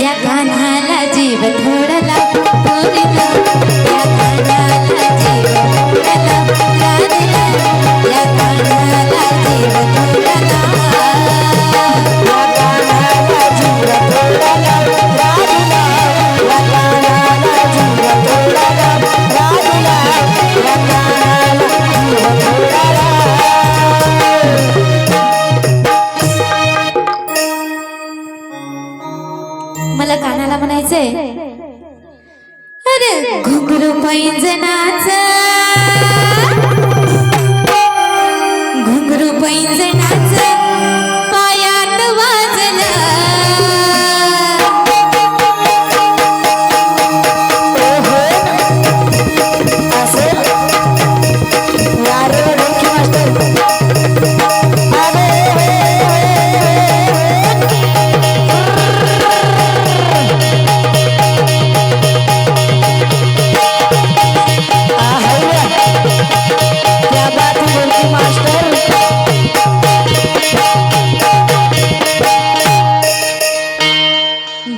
या गाण्याला जीव थोडला लागू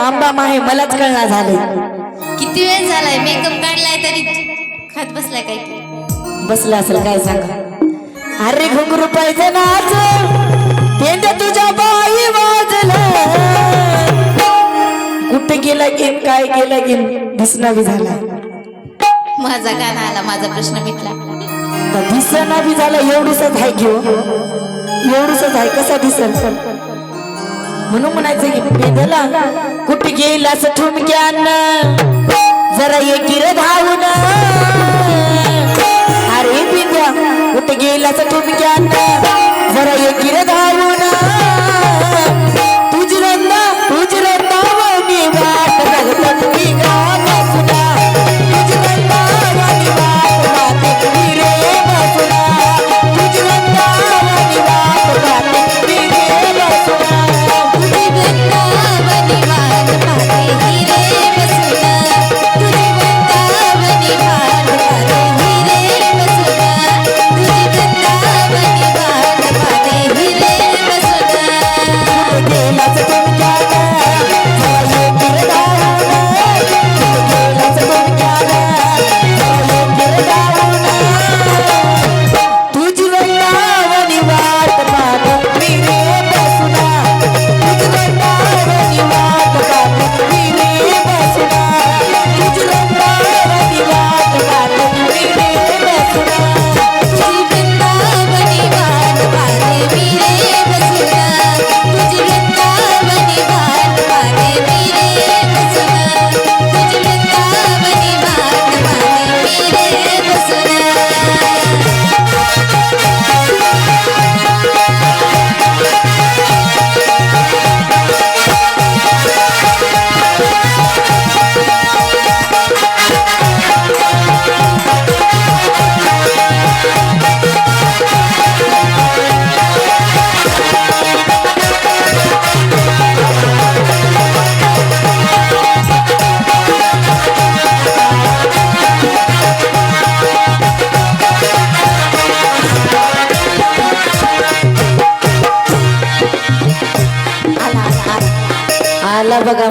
आंबा माहे मलाच कळना झाले किती वेळ झालाय? मेकअप काढलाय तरी खात बसलाय काय बसलं असेल काय सांगा? अरे घुंगरू पैसे नाच पेंद्या तुझ्या बाई वाजलं. कुठे गेला गेन काय गेला गेन बी झालं. माझा गाणं आला माझा प्रश्न मिटला. दिसणा बी झालं एवढूसच आहे घेऊ हो. एवढूसच आहे कसा दिसल? म्हणून म्हणायचं की पेदला कुठे गेलास ठुमक्यान जरा एकीर धावून. अरे बिंद्या कुठे गेलास ठुमक्यान जरा एक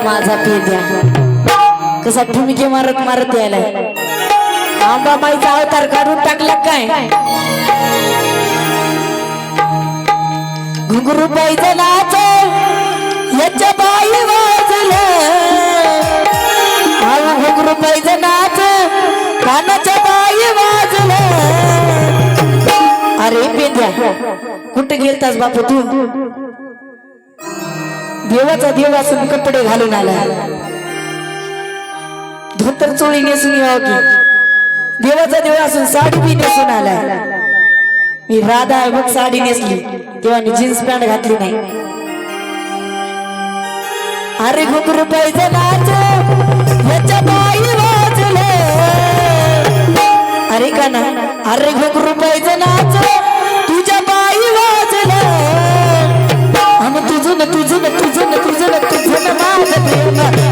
माझा माझा पेद्या कसा ठुमके मारत मारत यायलाय. आंबाबाईचा अवतार काढून टाकला काय? घुंगरू पाहिजे नाच याच्या बाई वाजलं. अहो घुंगरू पाहिजे नाच कानाच्या बाई वाजलं. अरे पेद्या कुठे गेलतास बापू तू? देवाचा देव असून कपडे घालून आला. धोतर चोळी नेसून यावं की. देवाचा देव असून साडी बी नेसून आलाय. मी राधा आहे बघ साडी नेसली. तेव्हा मी जीन्स पॅन्ट घातली नाही. अरे घुंगरू पैसे याच्या बाई वाजले. अरे का ना अरे घुंगरू पैसे नाच. तुझं न तुझं न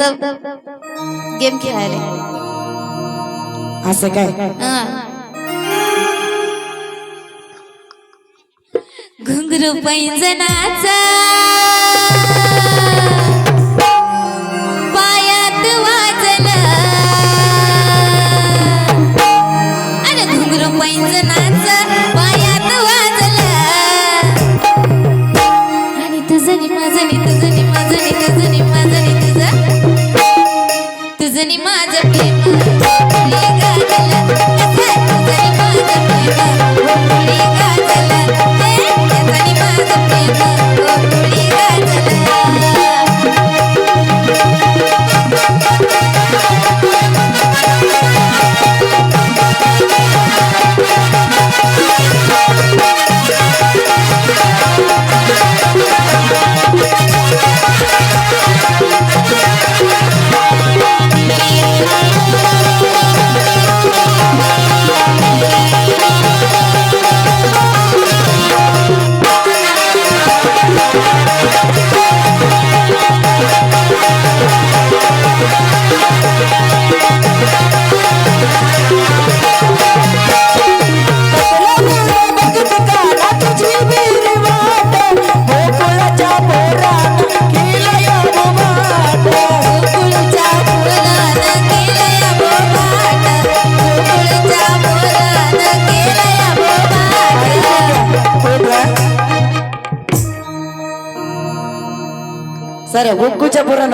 सांग ते नुसतं गेम खेळायला असं काय? घुंगरू पैंजनाचा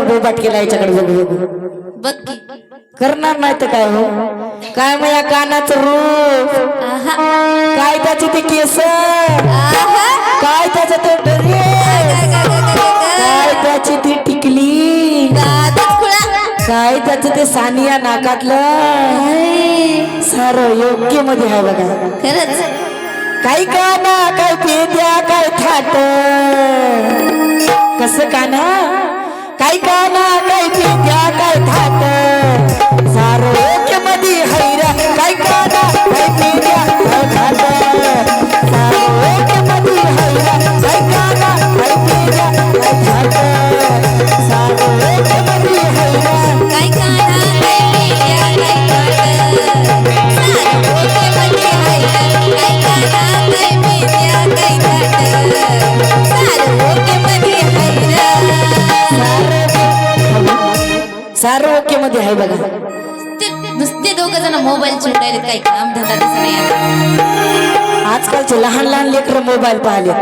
बोबाट केला याच्याकडे बघू बघू करणार नाही तर काय हो? काय मग या कानाच रूप? काय त्याचे ते केस? काय त्याच ते डरे? काय त्याची ती टिकली? काय त्याच ते सानिया नाकातलं? सार योग्यमध्ये आहे बघा. काही काय काना काय पेद्या काय थाट? कसं काना? काय काना काय पित्या काय थाट. सारोग्य मधी हैरा काय काना काय पित्या मोठे आहे बघा. नुसते दोघ जण मोबाईल चिवडायलेत काही काम धंदा दिसत आजकालचे लहान लहान लेकर मोबाईल पाहिले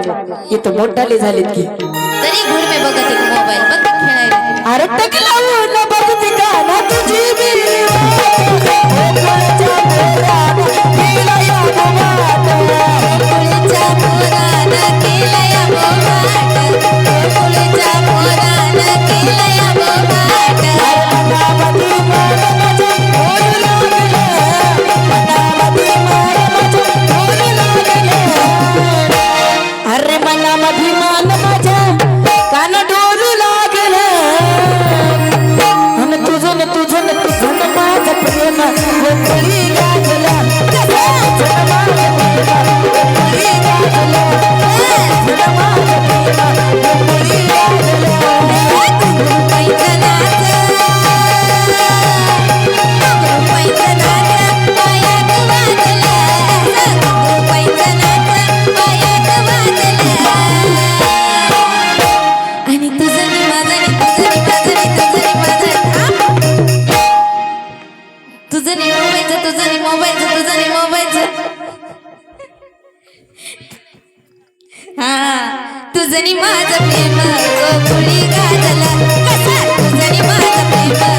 इथं मोठाले झालेत की. तरी घुरमे बघत मोबाईल बघ खेळायला. अरे ते लावून बघते का? ना तुझी तुझनी माझं प्रेम गोकुळी गाजला. कसा तुझनी माझं प्रेम?